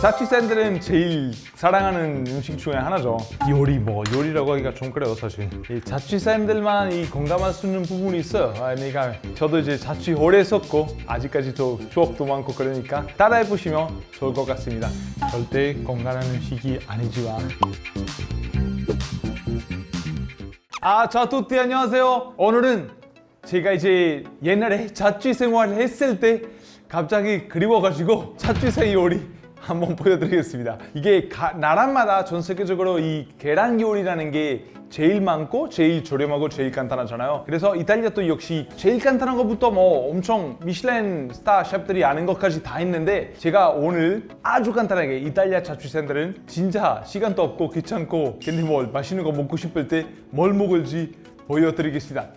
자취생들은 제일 사랑하는 음식 중에 하나죠. 요리 뭐 요리라고 하기가 좀 그래요 사실. 이 자취생들만 이 공감할 수 있는 부분이 있어요. 아, 그러니까 저도 이제 자취 오래 했었고 아직까지도 추억도 많고 그러니까 따라해 보시면 좋을 것 같습니다. 절대 건강한 음식이 아니지만. 아, 자, tutti 안녕하세요. 오늘은 제가 이제 옛날에 자취 생활을 했을 때 갑자기 그리워가지고 자취생 요리 한번 보여드리겠습니다. 이게 가- 나라마다 전 세계적으로 이 계란 요리라는 게 제일 많고 제일 저렴하고 제일 간단하잖아요. 그래서 이탈리아도 역시 제일 간단한 것부터 뭐 엄청 미슐랭 스타 셰프들이 아는 것까지 다 했는데 제가 오늘 아주 간단하게 이탈리아 자취생들은 진짜 시간도 없고 귀찮고 근데 뭘 맛있는 거 먹고 싶을 때 뭘 먹을지 보여드리겠습니다.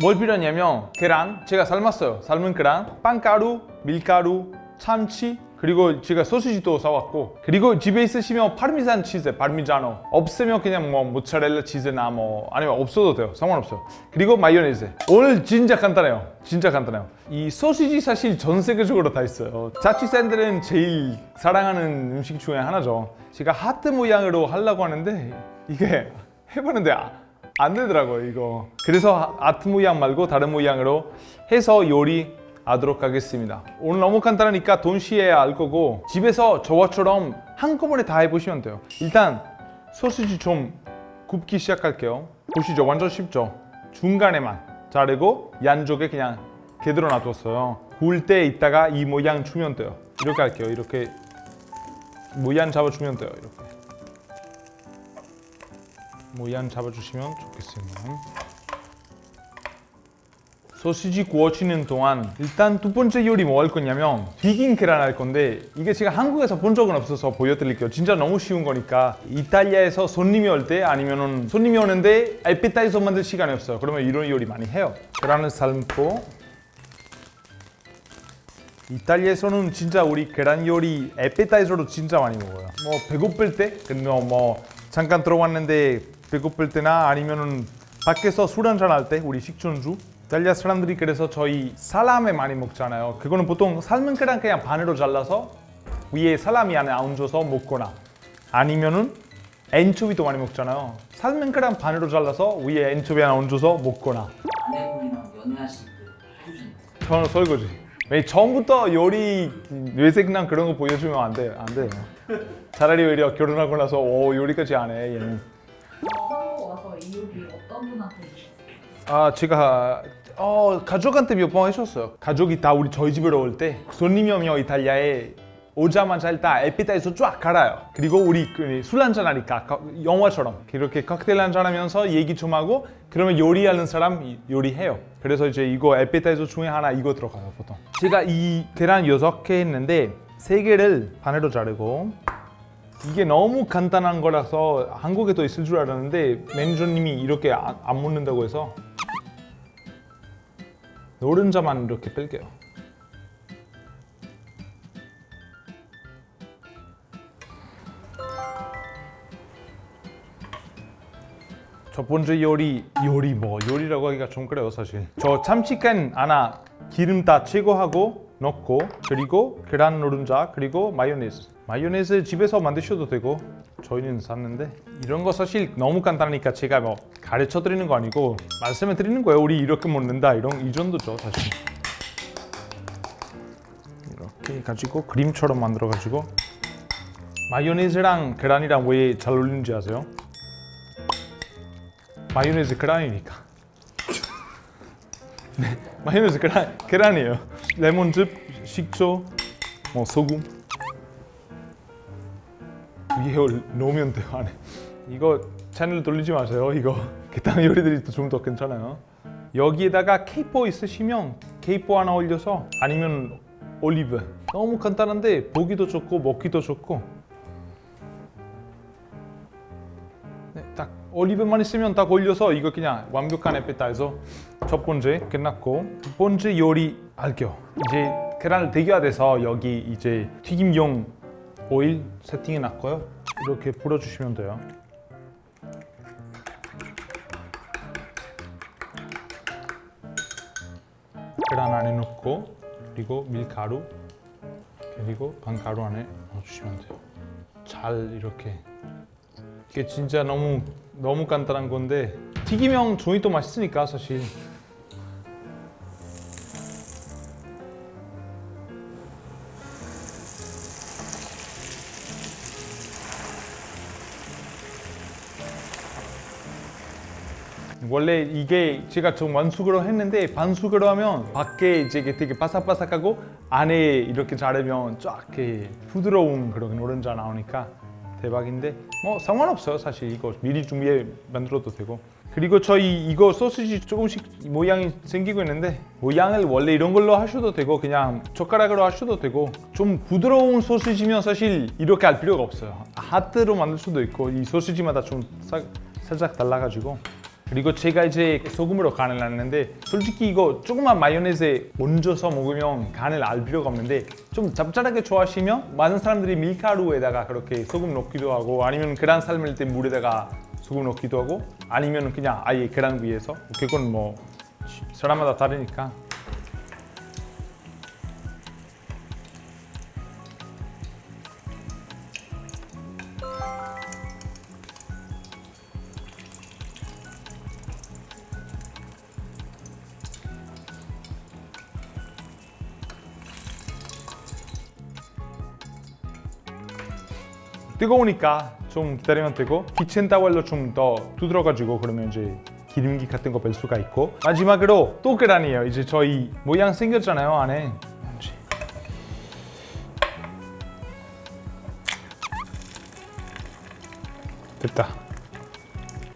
뭘 필요하냐면 계란 제가 삶았어요 삶은 계란 빵가루 밀가루 참치 그리고 제가 소시지도 사왔고 그리고 집에 있으시면 파르미잔 치즈 파르미자노. 없으면 그냥 뭐 모짜렐라 치즈나 뭐 아니면 없어도 돼요. 상관없어요. 그리고 마요네즈. 오늘 진짜 간단해요. 진짜 간단해요. 이 소시지 사실 전 세계적으로 다 있어요. 자취생들은 제일 사랑하는 음식 중에 하나죠. 제가 하트 모양으로 하려고 하는데 이게 해보는데 아, 안 되더라고요 이거. 그래서 아트 모양 말고 다른 모양으로 해서 요리 하도록 하겠습니다. 오늘 너무 간단하니까 동시에 알 거고 집에서 저와처럼 한꺼번에 다 해보시면 돼요. 일단 소시지 좀 굽기 시작할게요. 보시죠. 완전 쉽죠? 중간에만 자르고 양쪽에 그냥 그대로 놔뒀어요. 구울 때 이따가 이 모양 주면 돼요. 이렇게 할게요. 이렇게 모양 잡아주면 돼요. 이렇게. 모양 잡아주시면 좋겠습니다. 소시지 구워지는 동안 일단 두 번째 요리 뭐 할 거냐면 튀긴 계란 할 건데 이게 제가 한국에서 본 적은 없어서 보여드릴게요. 진짜 너무 쉬운 거니까 이탈리아에서 손님이 올 때 아니면은 손님이 오는데 에피타이저 만들 시간이 없어요. 그러면 이런 요리 많이 해요. 계란을 삶고 이탈리아에서는 진짜 우리 계란 요리 에피타이저로 진짜 많이 먹어요. 뭐 배고플 때, 근데 뭐 잠깐 들어왔는데 배고플 때나 아니면은 밖에서 술 한잔 할 때 우리 식전주. 이탈리아 사람들이 그래서 저희 살라메 많이 먹잖아요. 그거는 보통 삶은 계란 그냥 반으로 잘라서 위에 살라미 안에 얹어서 먹거나 아니면은 엔초비도 많이 먹잖아요. 삶은 계란 반으로 잘라서 위에 엔초비 하나 얹어서 먹거나 아내분이랑 연애하실 때 해주신 저는 설거지. 왜 처음부터 요리 뇌생남 그런 거 보여주면 안 돼요. 안 돼요. 차라리 오히려 결혼하고 나서 오 요리까지 안 해. 얘는. 아 제가 어 가족한테 몇번 해줬어요. 가족이 다 우리 저희 집으로 올 때 손님이 오면 이탈리아에 오자마자 일단 에피타이저 쫙 갈아요. 그리고 우리 그술 한잔 하니까 거- 영화처럼 이렇게 칵테일 한잔 하면서 얘기 좀 하고 그러면 요리하는 사람 이- 요리해요. 그래서 이제 이거 에피타이저 중에 하나 이거 들어가요 보통. 제가 이 계란 여섯 개 했는데 세 개를 반으로 자르고 이게 너무 간단한 거라서 한국에도 있을 줄 알았는데 매니저님이 이렇게 안, 안 먹는다고 해서 노른자만 이렇게 뺄게요. 첫 번째 요리 요리 뭐 요리라고 하기가 좀 그래요 사실 저 참치캔 하나 기름 다 제거하고 넣고 그리고 계란 노른자 그리고 마요네즈 마요네즈 집에서 만드셔도 되고 저희는 샀는데 이런 거 사실 너무 간단하니까 제가 뭐 가르쳐 드리는 거 아니고 말씀해 드리는 거예요 우리 이렇게 먹는다 이런 이 정도죠 사실 이렇게 가지고 그림처럼 만들어 가지고 마요네즈랑 계란이랑 왜 잘 어울리는지 아세요? 마요네즈 계란이니까. 네, 마요네즈 계란 계란이에요. 레몬즙, 식초, 뭐 소금 위에 올- 넣으면 돼요 안에. 이거 채널 돌리지 마세요. 이거 기타 요리들이 좀 더 괜찮아요. 여기에다가 케이포 있으시면 케이포 하나 올려서 아니면 올리브. 너무 간단한데 보기도 좋고 먹기도 좋고 네, 딱 올리브만 있으면 딱 올려서 이거 그냥 완벽한 에피타이저 첫 번째 끝났고 두 번째 요리 할게요 이제 계란을 데겨야 돼서 여기 이제 튀김용 오일 세팅해 놨고요. 이렇게 불어주시면 돼요. 계란 안에 넣고 그리고 밀가루 그리고 빵가루 안에 넣어주시면 돼요. 잘 이렇게. 이게 진짜 너무 너무 간단한 건데 튀기면 조이 또 맛있으니까 사실 원래 이게 제가 좀 완숙으로 했는데 반숙으로 하면 밖에 이제 되게 바삭바삭하고 안에 이렇게 자르면 쫙 이렇게 부드러운 그런 노른자 나오니까 대박인데 뭐 상관없어요. 사실 이거 미리 준비해 만들어도 되고. 그리고 저희 이거 소시지 조금씩 모양이 생기고 있는데 모양을 원래 이런 걸로 하셔도 되고 그냥 젓가락으로 하셔도 되고 좀 부드러운 소시지면 사실 이렇게 할 필요가 없어요. 하트로 만들 수도 있고 이 소시지마다 좀 사- 살짝 달라가지고 그리고 제가 이제 소금으로 간을 했는데 솔직히 이거 조그만 마요네즈에 얹어서 먹으면 간을 알 필요가 없는데 좀 짭짤하게 좋아하시면 많은 사람들이 밀가루에다가 그렇게 소금 넣기도 하고 아니면 계란 삶을 때 물에다가 소금 넣기도 하고 아니면 그냥 아예 계란 위에서 그건 뭐 사람마다 다르니까 뜨거우니까 좀 기다리면 되고 키친 타월로 좀 더 두드려가지고 그러면 이제 기름기 같은 거 뺄 수가 있고. 마지막으로 또 계란이에요. 이제 저희 모양 생겼잖아요 안에. 됐다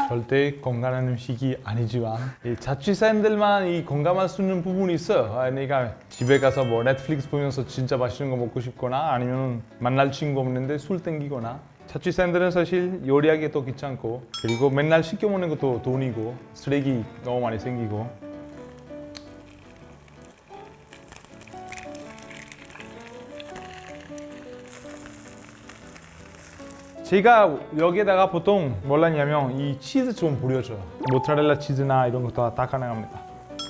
절대 건강한 음식이 아니지만 이 자취생들만 이 건강할 수 있는 부분이 있어요. 아, 내가 집에 가서 뭐 넷플릭스 보면서 진짜 맛있는 거 먹고 싶거나 아니면 만날 친구 없는데 술 땡기거나 자취생들은 사실 요리하기 도 귀찮고 그리고 맨날 시켜 먹는 것도 돈이고 쓰레기 너무 많이 생기고 제가 여기에다가 보통 뭘 하냐면 이 치즈 좀 뿌려줘요. 모짜렐라 치즈나 이런 거다 가능합니다.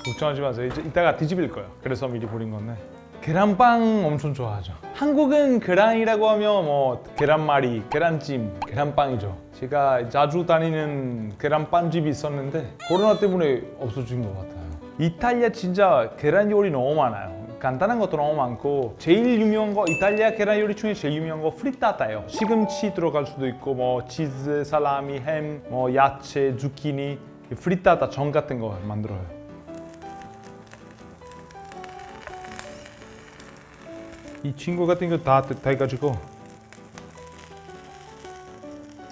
걱정하지 마세요. 이따가 뒤집을 거예요. 그래서 미리 뿌린 건데. 계란빵 엄청 좋아하죠. 한국은 계란이라고 하면 뭐 계란말이, 계란찜, 계란빵이죠. 제가 자주 다니는 계란빵집이 있었는데 코로나 때문에 없어진 것 같아요. 이탈리아 진짜 계란 요리 너무 많아요 간단한 것도 너무 많고 제일 유명한 거 이탈리아 계란 요리 중에 제일 유명한 거 프리타타예요. 시금치 들어갈 수도 있고 뭐 치즈, 살라미, 햄, 뭐 야채, zucchini 프리타타 전 같은 거 만들어요. 이 친구 같은 거다 다 해가지고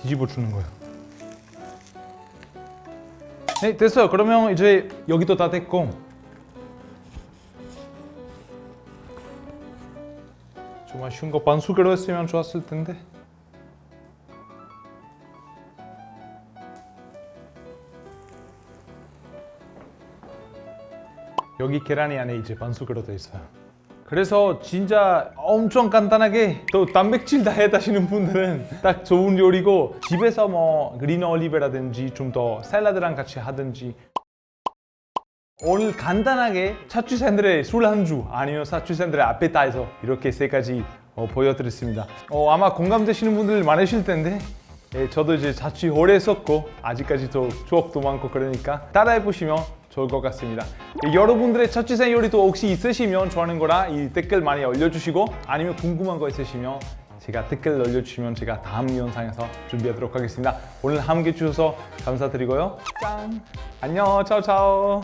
뒤집어 주는 거예요. 네 됐어요. 그러면 이제 여기도 다 됐고 좀 아쉬운 거 반숙으로 했으면 좋았을 텐데. 여기 계란이 안에 이제 반숙으로 돼 있어요. 그래서 진짜 엄청 간단하게 또 단백질 다이어트 하시는 분들은 딱 좋은 요리고 집에서 뭐 그린 올리브라든지 좀 더 샐러드랑 같이 하든지 오늘 간단하게 차추샌들의 술 한주 아니면 차추샌들의 아페타이저 이렇게 세 가지 어, 보여드렸습니다. 어, 아마 공감되시는 분들 많으실 텐데 예, 저도 이제 자취 오래 했었고 아직까지도 추억도 많고 그러니까 따라해 보시면 좋을 것 같습니다. 예, 여러분들의 차취생 요리도 혹시 있으시면 좋아하는 거라 이 댓글 많이 올려주시고 아니면 궁금한 거 있으시면 제가 댓글 올려주시면 제가 다음 영상에서 준비하도록 하겠습니다. 오늘 함께 해주셔서 감사드리고요. 짠! 안녕, 차오차오.